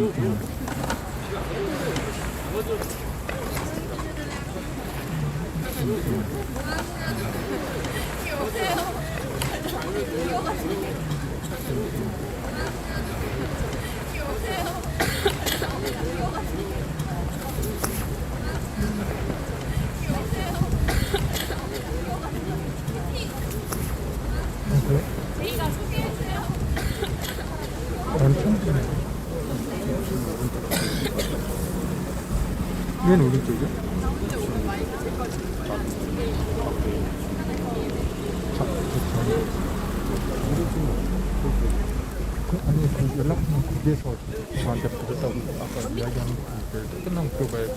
Mm-hmm. 맨 오른쪽이요? 아니, 그 연락처는 거기에서 저한테 받았다고 아까 이야기한 거 끝나면 들어봐야 돼.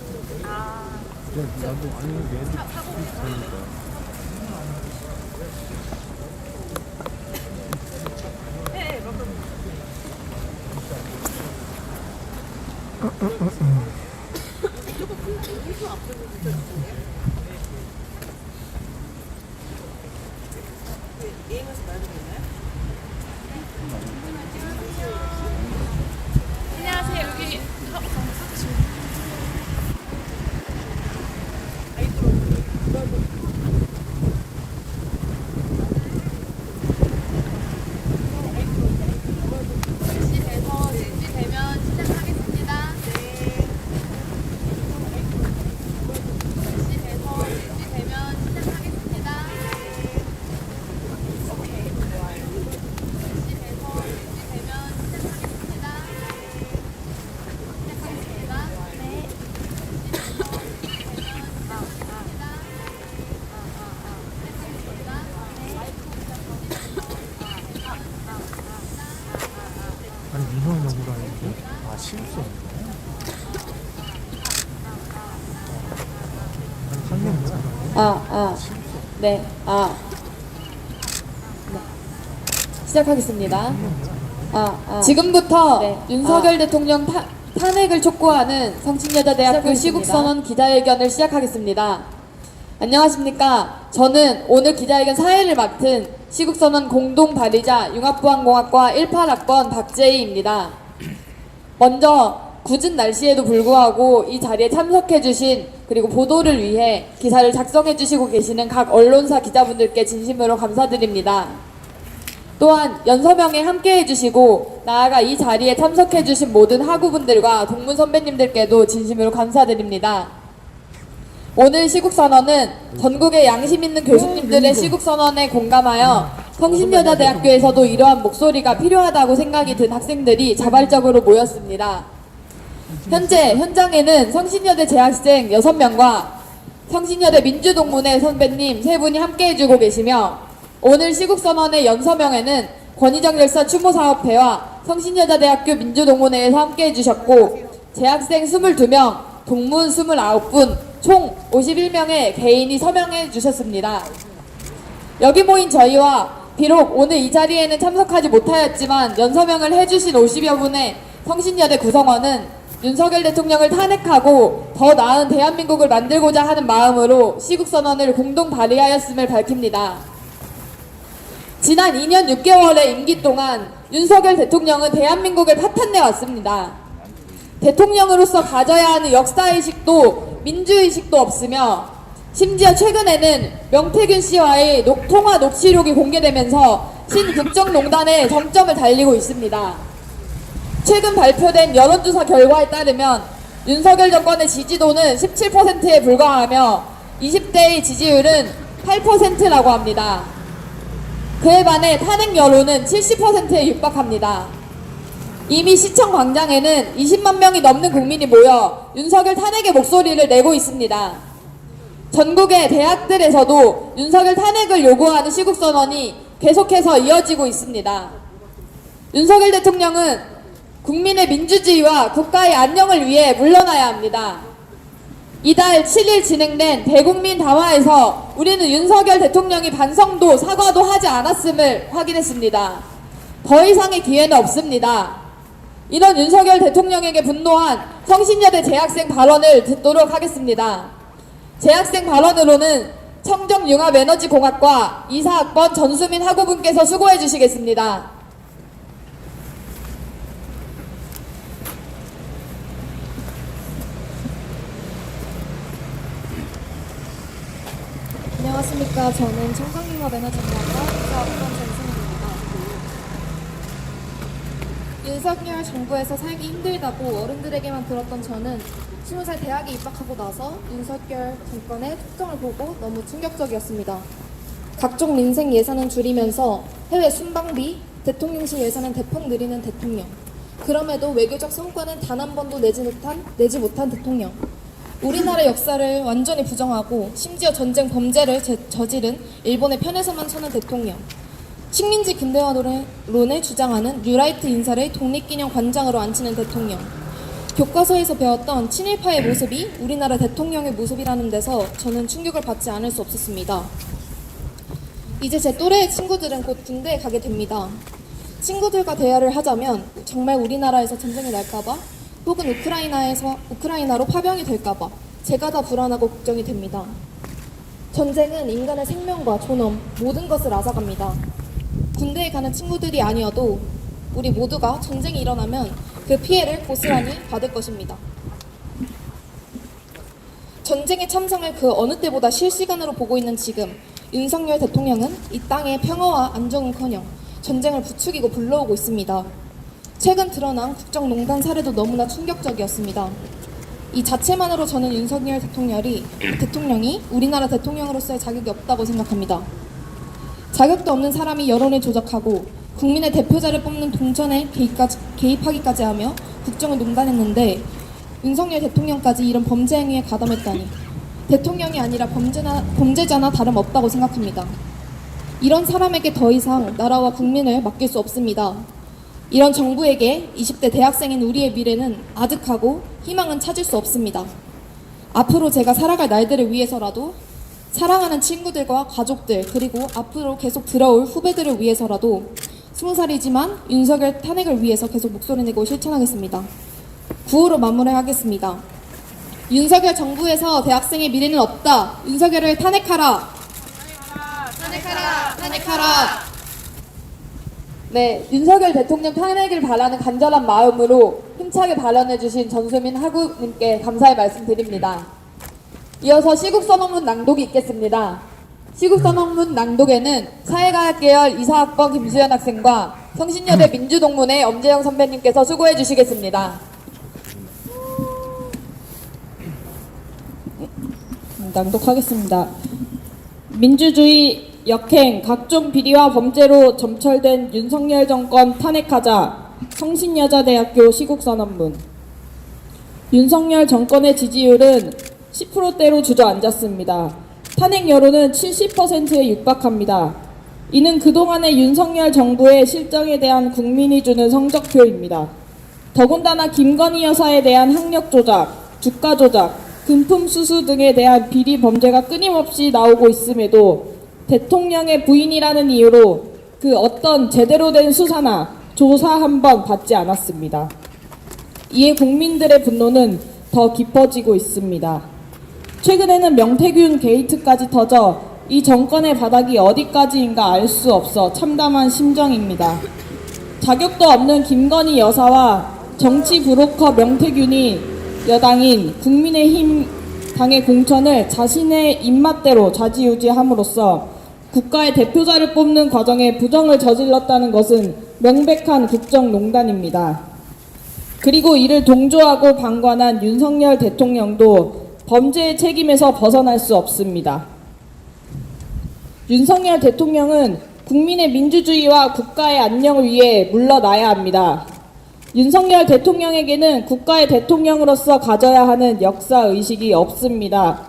나도 아니, 얘도 비슷하니까. 안녕하세 Thank you. 아, 아, 네, 아. 네. 시작하겠습니다. 아, 아. 지금부터 네. 윤석열 대통령 타, 탄핵을 촉구하는 성신여자대학교 시작하겠습니다. 시국선언 기자회견을 시작하겠습니다. 안녕하십니까. 저는 오늘 기자회견 사회를 맡은 시국선언 공동 발의자 융합부항공학과 18학번 박재희입니다. 먼저 굳은 날씨에도 불구하고 이 자리에 참석해주신 그리고 보도를 위해 기사를 작성해 주시고 계시는 각 언론사 기자분들께 진심으로 감사드립니다. 또한 연서명에 함께 해주시고 나아가 이 자리에 참석해 주신 모든 학우분들과 동문 선배님들께도 진심으로 감사드립니다. 오늘 시국선언은 전국의 양심 있는 교수님들의 시국선언에 공감하여 성신여자대학교에서도 이러한 목소리가 필요하다고 생각이 든 학생들이 자발적으로 모였습니다. 현재 현장에는 성신여대 재학생 6명과 성신여대 민주동문회 선배님 3분이 함께 해주고 계시며 오늘 시국선언의 연서명에는 권희정 열사 추모사업회와 성신여자대학교 민주동문회에서 함께 해주셨고 재학생 22명, 동문 29분, 총 51명의 개인이 서명해 주셨습니다. 여기 모인 저희와 비록 오늘 이 자리에는 참석하지 못하였지만 연서명을 해주신 50여 분의 성신여대 구성원은 윤석열 대통령을 탄핵하고 더 나은 대한민국을 만들고자 하는 마음으로 시국선언을 공동 발의하였음을 밝힙니다. 지난 2년 6개월의 임기 동안 윤석열 대통령은 대한민국을 파탄내 왔습니다. 대통령으로서 가져야 하는 역사의식도 민주의식도 없으며 심지어 최근에는 명태균 씨와의 녹- 통화 녹취록이 공개되면서 신국정농단에 정점을 달리고 있습니다. 최근 발표된 여론조사 결과에 따르면 윤석열 정권의 지지도는 17%에 불과하며 20대의 지지율은 8%라고 합니다. 그에 반해 탄핵 여론은 70%에 육박합니다. 이미 시청 광장에는 20만 명이 넘는 국민이 모여 윤석열 탄핵의 목소리를 내고 있습니다. 전국의 대학들에서도 윤석열 탄핵을 요구하는 시국선언이 계속해서 이어지고 있습니다. 윤석열 대통령은 국민의 민주주의와 국가의 안녕을 위해 물러나야 합니다. 이달 7일 진행된 대국민 담화에서 우리는 윤석열 대통령이 반성도 사과도 하지 않았음을 확인했습니다. 더 이상의 기회는 없습니다. 이런 윤석열 대통령에게 분노한 성신여대 재학생 발언을 듣도록 하겠습니다. 재학생 발언으로는 청정융합에너지공학과 이사학번 전수민 학우분께서 수고해 주시겠습니다. 안녕하십니까. 저는 청강융합 에너지 공학과 사업번 전승입니다. 윤석열 정부에서 살기 힘들다고 어른들에게만 들었던 저는 20살 대학에 입학하고 나서 윤석열 정권의 특정을 보고 너무 충격적이었습니다. 각종 민생 예산은 줄이면서 해외 순방비, 대통령실 예산은 대폭 늘리는 대통령. 그럼에도 외교적 성과는 단 한 번도 내지 못한, 내지 못한 대통령. 우리나라 역사를 완전히 부정하고 심지어 전쟁 범죄를 제- 저지른 일본의 편에서만 서는 대통령. 식민지 근대화론을 주장하는 뉴라이트 인사를 독립기념 관장으로 앉히는 대통령. 교과서에서 배웠던 친일파의 모습이 우리나라 대통령의 모습이라는 데서 저는 충격을 받지 않을 수 없었습니다. 이제 제 또래의 친구들은 곧 군대에 가게 됩니다. 친구들과 대화를 하자면 정말 우리나라에서 전쟁이 날까봐 혹은 우크라이나에서 우크라이나로 파병이 될까봐 제가 다 불안하고 걱정이 됩니다. 전쟁은 인간의 생명과 존엄 모든 것을 앗아갑니다. 군대에 가는 친구들이 아니어도 우리 모두가 전쟁이 일어나면 그 피해를 고스란히 받을 것입니다. 전쟁의 참상을 그 어느 때보다 실시간으로 보고 있는 지금 윤석열 대통령은 이 땅의 평화와 안정은커녕 전쟁을 부추기고 불러오고 있습니다. 최근 드러난 국정농단 사례도 너무나 충격적이었습니다. 이 자체만으로 저는 윤석열 대통령이 대통령이 우리나라 대통령으로서의 자격이 없다고 생각합니다. 자격도 없는 사람이 여론을 조작하고 국민의 대표자를 뽑는 개입까지, 개입하기까지 하며 국정을 농단했는데 윤석열 대통령까지 이런 범죄 행위에 가담했다니 대통령이 아니라 범죄나, 범죄자나 다름없다고 생각합니다. 이런 사람에게 더 이상 나라와 국민을 맡길 수 없습니다. 이런 정부에게 20대 대학생인 우리의 미래는 아득하고 희망은 찾을 수 없습니다. 앞으로 제가 살아갈 날들을 위해서라도 사랑하는 친구들과 가족들 그리고 앞으로 계속 들어올 후배들을 위해서라도 스무 살이지만 윤석열 탄핵을 위해서 계속 목소리 내고 실천하겠습니다. 구호로 마무리하겠습니다. 윤석열 정부에서 대학생의 미래는 없다. 윤석열을 탄핵하라. 탄핵하라! 탄핵하라. 네, 윤석열 대통령 탄핵을 바라는 간절한 마음으로 힘차게 발언해주신 전수민 하구님께 감사의 말씀드립니다. 이어서 시국선언문 낭독이 있겠습니다. 시국선언문 낭독에는 사회과학 계열 이사학번 김수현 학생과 성신여대 민주동문회 엄재영 선배님께서 수고해 주시겠습니다. 낭독하겠습니다. 민주주의 역행 각종 비리와 범죄로 점철된 윤석열 정권 탄핵하자 성신여자대학교 시국선언문 윤석열 정권의 지지율은 10%대로 주저앉았습니다. 탄핵 여론은 70%에 육박합니다. 이는 그동안의 윤석열 정부의 실정에 대한 국민이 주는 성적표입니다. 더군다나 김건희 여사에 대한 학력 조작, 주가 조작, 금품 수수 등에 대한 비리 범죄가 끊임없이 나오고 있음에도 대통령의 부인이라는 이유로 그 어떤 제대로 된 수사나 조사 한 번 받지 않았습니다. 이에 국민들의 분노는 더 깊어지고 있습니다. 최근에는 명태균 게이트까지 터져 이 정권의 바닥이 어디까지인가 알 수 없어 참담한 심정입니다. 자격도 없는 김건희 여사와 정치 브로커 명태균이 여당인 국민의힘 당의 공천을 자신의 입맛대로 좌지우지함으로써 국가의 대표자를 뽑는 과정에 부정을 저질렀다는 것은 명백한 국정농단입니다. 그리고 이를 동조하고 방관한 윤석열 대통령도 범죄의 책임에서 벗어날 수 없습니다. 윤석열 대통령은 국민의 민주주의와 국가의 안녕을 위해 물러나야 합니다. 윤석열 대통령에게는 국가의 대통령으로서 가져야 하는 역사 의식이 없습니다.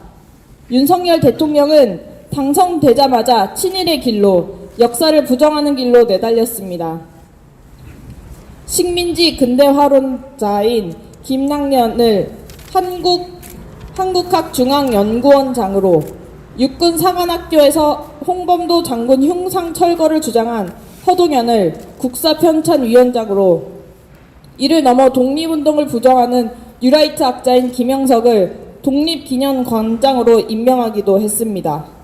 윤석열 대통령은 당선되자마자 친일의 길로 역사를 부정하는 길로 내달렸습니다. 식민지 근대화론자인 김낙년을 한국 한국학 중앙연구원장으로 육군 사관학교에서 홍범도 장군 흉상 철거를 주장한 허동연을 국사편찬위원장으로 이를 넘어 독립운동을 부정하는 뉴라이트 학자인 김영석을 독립기념관장으로 임명하기도 했습니다.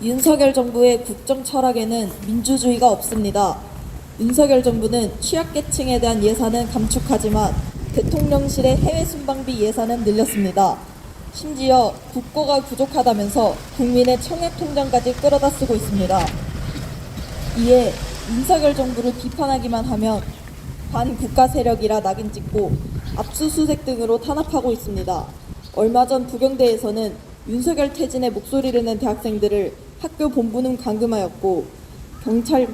윤석열 정부의 국정 철학에는 민주주의가 없습니다. 윤석열 정부는 취약계층에 대한 예산은 감축하지만 대통령실의 해외 순방비 예산은 늘렸습니다. 심지어 국고가 부족하다면서 국민의 청약 통장까지 끌어다 쓰고 있습니다. 이에 윤석열 정부를 비판하기만 하면 반국가 세력이라 낙인 찍고 압수수색 등으로 탄압하고 있습니다. 얼마 전 부경대에서는 윤석열 퇴진의 목소리를 낸 대학생들을 학교 본부는 감금하였고 경찰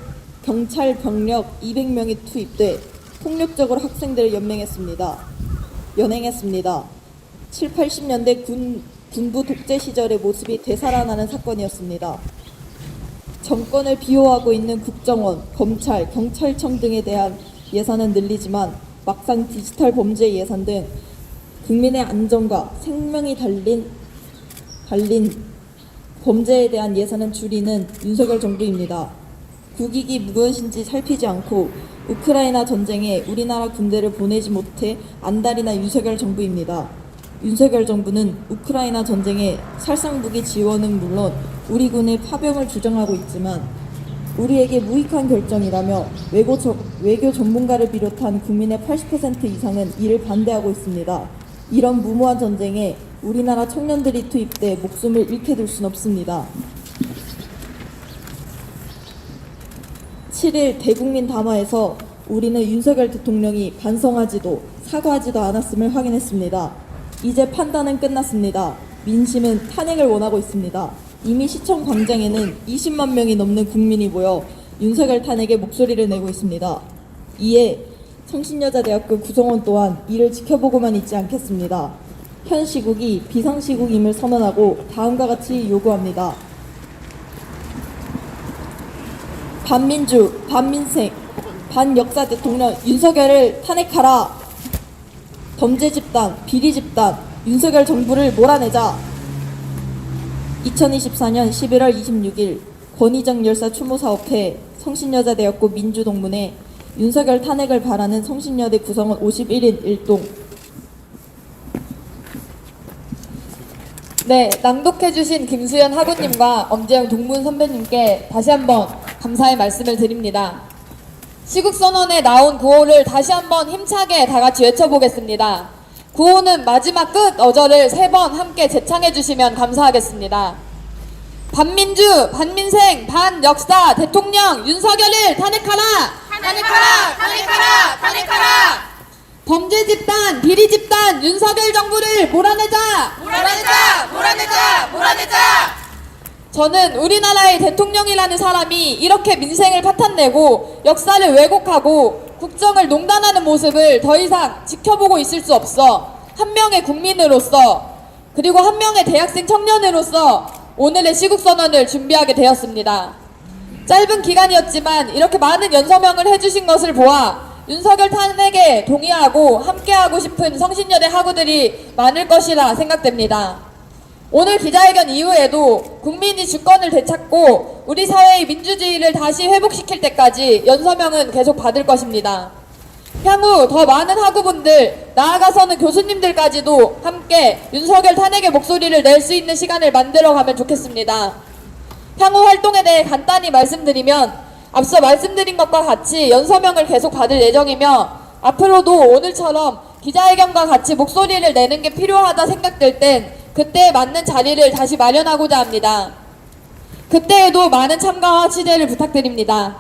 경찰 병력 200명이 투입돼 폭력적으로 학생들을 연맹했습니다. 연행했습니다. 7, 80년대 군 군부 독재 시절의 모습이 되살아나는 사건이었습니다. 정권을 비호하고 있는 국정원, 검찰, 경찰청 등에 대한 예산은 늘리지만 막상 디지털 범죄 예산 등 국민의 안전과 생명이 달린 달린 범죄에 대한 예산은 줄이는 윤석열 정부입니다. 국익이 무엇인지 살피지 않고 우크라이나 전쟁에 우리나라 군대를 보내지 못해 안달이나 윤석열 정부입니다. 윤석열 정부는 우크라이나 전쟁에 살상무기 지원은 물론 우리 군의 파병을 주장하고 있지만 우리에게 무익한 결정이라며 외고 저- 외교 전문가를 비롯한 국민의 80% 이상은 이를 반대하고 있습니다. 이런 무모한 전쟁에 우리나라 청년들이 투입돼 목숨을 잃게 둘순 없습니다. 7일 대국민 담화에서 우리는 윤석열 대통령이 반성하지도 사과하지도 않았음을 확인했습니다. 이제 판단은 끝났습니다. 민심은 탄핵을 원하고 있습니다. 이미 시청 광장에는 20만 명이 넘는 국민이 모여 윤석열 탄핵에 목소리를 내고 있습니다. 이에 성신여자대학교 구성원 또한 이를 지켜보고만 있지 않겠습니다. 현 시국이 비상시국임을 선언하고 다음과 같이 요구합니다. 반민주, 반민생, 반역사 대통령 윤석열을 탄핵하라. 범죄 집단, 비리 집단, 윤석열 정부를 몰아내자. 2024년 11월 26일 권희정 열사 추모 사업회 성신여자대학교 민주동문회 윤석열 탄핵을 바라는 성신여대 구성원 51인 일동 네, 낭독해주신 김수현 학우님과 엄재영 동문 선배님께 다시 한번 감사의 말씀을 드립니다. 시국선언에 나온 구호를 다시 한번 힘차게 다 같이 외쳐보겠습니다. 구호는 마지막 끝 어절을 세 번 함께 재창해주시면 감사하겠습니다. 반민주, 반민생, 반역사, 대통령 윤석열을 탄핵하라! 탄핵하라! 탄핵하라! 탄핵하라! 범죄 집단, 비리 집단, 윤석열 정부를 몰아내자! 몰아내자! 몰아내자! 몰아내자! 저는 우리나라의 대통령이라는 사람이 이렇게 민생을 파탄내고 역사를 왜곡하고 국정을 농단하는 모습을 더 이상 지켜보고 있을 수 없어. 한 명의 국민으로서 그리고 한 명의 대학생 청년으로서 오늘의 시국선언을 준비하게 되었습니다. 짧은 기간이었지만 이렇게 많은 연서명을 해주신 것을 보아 윤석열 탄핵에 동의하고 함께하고 싶은 성신여대 학우들이 많을 것이라 생각됩니다. 오늘 기자회견 이후에도 국민이 주권을 되찾고 우리 사회의 민주주의를 다시 회복시킬 때까지 연서명은 계속 받을 것입니다. 향후 더 많은 학우분들, 나아가서는 교수님들까지도 함께 윤석열 탄핵의 목소리를 낼 수 있는 시간을 만들어 가면 좋겠습니다. 향후 활동에 대해 간단히 말씀드리면 앞서 말씀드린 것과 같이 연서명을 계속 받을 예정이며 앞으로도 오늘처럼 기자회견과 같이 목소리를 내는 게 필요하다 생각될 땐 그때에 맞는 자리를 다시 마련하고자 합니다. 그때에도 많은 참가와 취재를 부탁드립니다.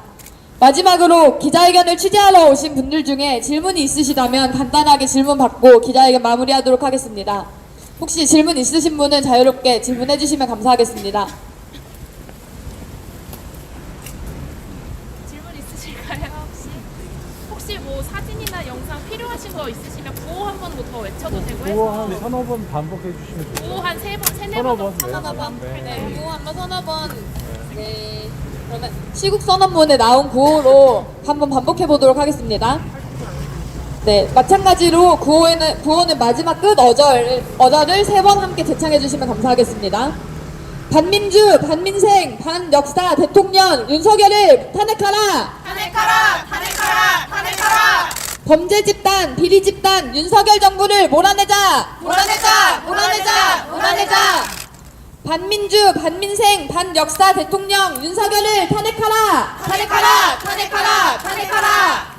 마지막으로 기자회견을 취재하러 오신 분들 중에 질문이 있으시다면 간단하게 질문 받고 기자회견 마무리하도록 하겠습니다. 혹시 질문 있으신 분은 자유롭게 질문해 주시면 감사하겠습니다. 질문 있으실까요 혹시? 혹시 뭐 사진이나 영상 필요하신 거 있으시면 구호 한번더 외쳐도 되고 해서 한 서너 번 반복해 주시면 돼요. 구호 한 세 번, 세네 서너 번 번. 정도 서너 번. 네. 네, 구호 한번 서너 번. 네. 그러면 시국 선언문에 나온 구호로 한번 반복해 보도록 하겠습니다. 네, 마찬가지로 구호에는 구호는 마지막 끝 어절 어절을 세 번 함께 재창해 주시면 감사하겠습니다. 반민주, 반민생, 반역사 대통령 윤석열을 탄핵하라. 탄핵하라! 탄핵하라! 범죄 집단, 비리 집단 윤석열 정부를 몰아내자. 몰아내자! 몰아내자! 몰아내자! 반민주, 반민생, 반역사 대통령 윤석열을 탄핵하라. 탄핵하라! 탄핵하라! 탄핵하라!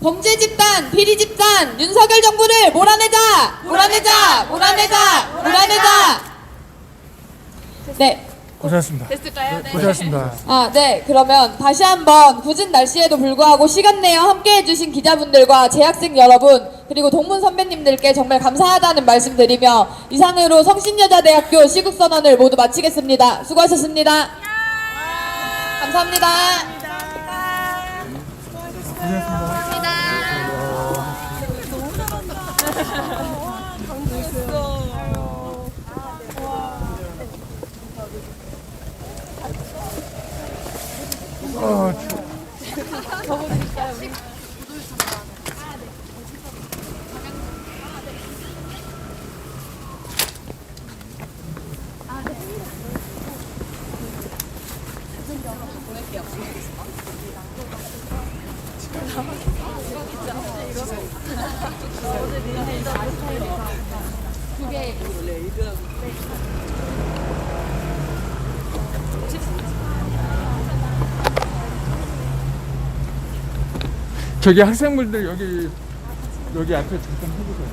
범죄 집단, 비리 집단, 윤석열 정부를 몰아내자! 몰아내자! 몰아내자! 몰아내자! 네. 고생하셨습니다. 됐을까요? 네. 고생하셨습니다. 아, 네. 그러면 다시 한번 굳은 날씨에도 불구하고 시간 내어 함께 해주신 기자분들과 재학생 여러분, 그리고 동문 선배님들께 정말 감사하다는 말씀 드리며 이상으로 성신여자대학교 시국선언을 모두 마치겠습니다. 수고하셨습니다. 감사합니다. 아, 추워. 저기 학생분들 여기 여기 앞에 잠깐 해보세요.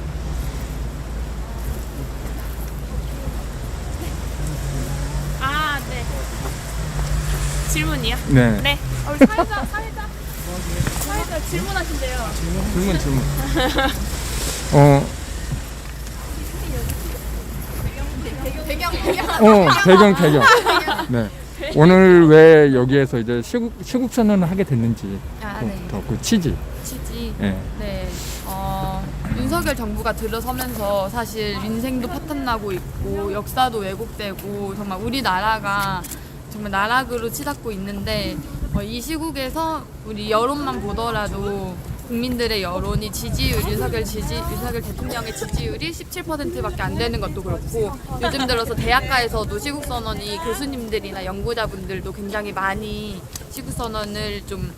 아, 네. 질문이요? 네. 네. 어, 우리 사회자, 사회자. 사회자 질문하신대요. 질문 질문. 어. 배경 배경. 어 배경 배경. 네. 오늘 왜 여기에서 이제 시국 시국 선언을 하게 됐는지 아, 네. 더그 취지. 취지. 예. 네. 어, 윤석열 정부가 들어서면서 사실 민생도 파탄나고 있고 역사도 왜곡되고 정말 우리나라가 정말 나락으로 치닫고 있는데 어, 이 시국에서 우리 여론만 보더라도 국민들의 여론이 지지율 윤석열 지지 윤석열 대통령의 지지율이 17%밖에 안 되는 것도 그렇고 요즘 들어서 대학가에서도 시국 선언이 교수님들이나 연구자분들도 굉장히 많이 시국 선언을 좀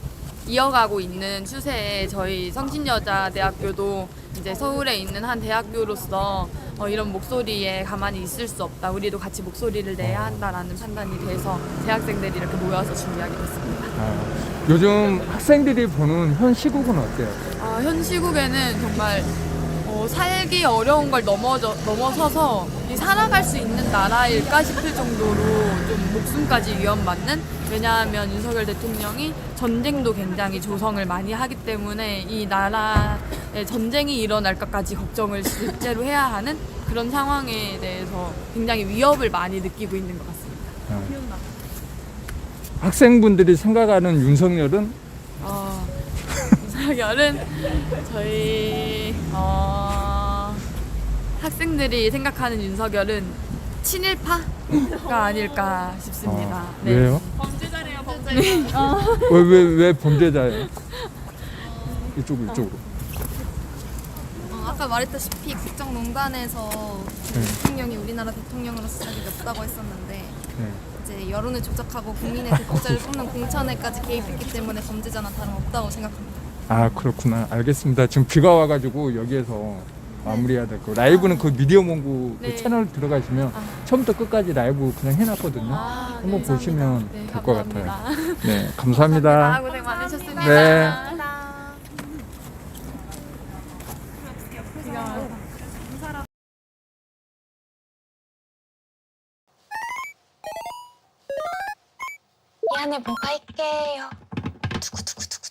이어가고 있는 추세에 저희 성신여자대학교도 이제 서울에 있는 한 대학교로서 어, 이런 목소리에 가만히 있을 수 없다. 우리도 같이 목소리를 내야 한다라는 판단이 돼서 대학생들이 이렇게 모여서 준비하게 됐습니다. 아, 요즘 학생들이 보는 현 시국은 어때요? 아, 현 시국에는 정말 어, 살기 어려운 걸 넘어져, 넘어서서 이 살아갈 수 있는 나라일까 싶을 정도로 좀 목숨까지 위험받는 왜냐하면 윤석열 대통령이 전쟁도 굉장히 조성을 많이 하기 때문에 이 나라에 전쟁이 일어날 것까지 걱정을 실제로 해야 하는 그런 상황에 대해서 굉장히 위협을 많이 느끼고 있는 것 같습니다. 아. 학생분들이 생각하는 윤석열은 어, 윤석열은 저희 어, 학생들이 생각하는 윤석열은 친일파가 아닐까 싶습니다. 네. 아, 왜요? 범죄자래요, 범죄자. 왜왜왜 범죄자예요? 이쪽으로 이쪽으로. 어, 아까 말했다시피 국정농단에서 네. 대통령이 우리나라 대통령으로서 자격이 없다고 했었는데 네. 이제 여론을 조작하고 국민의 대표자를 뽑는 공천에까지 개입했기 때문에 범죄자나 다름없다고 생각합니다. 아 그렇구나. 알겠습니다. 지금 비가 와가지고 여기에서 마무리해야 될 거. 라이브는 그 미디어 몽구 그 네. 채널 들어가시면 처음부터 끝까지 라이브 그냥 해놨거든요. 아, 한번 네, 보시면 감사합니다. 네, 될것 같아요. 네, 감사합니다. 아, 고생 많으셨습니다. 네.